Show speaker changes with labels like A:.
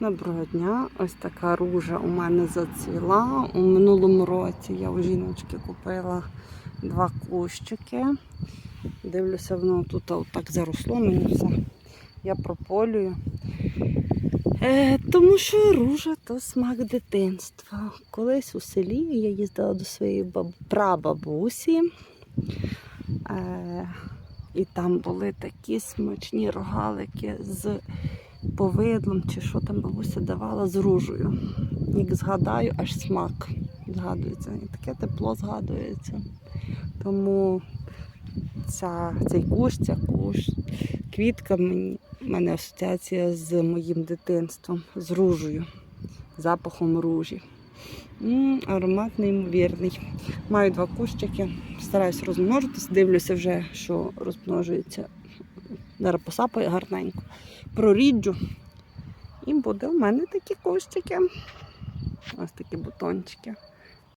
A: Доброго дня. Ось така ружа у мене зацвіла. У минулому році я у жіночки купила два кущики. Дивлюся, воно тут так заросло мені все. Я прополюю. Е, тому що ружа то смак дитинства. Колись у селі я їздила до своєї баб... прабабусі. Е, і там були такі смачні рогалики з повидлом, чи що там бабуся давала з ружею. Як згадаю, аж смак згадується. І таке тепло згадується. Тому ця, цей кущ, ця кущ, квітка мені, в мене асоціація з моїм дитинством, з ружею, запахом ружі. М, аромат неймовірний. Маю два кущики, стараюсь розмножитись, дивлюся вже, що розмножується. Зараз посапаю гарненько, проріджу. І буде в мене такі кущики. Ось такі бутончики.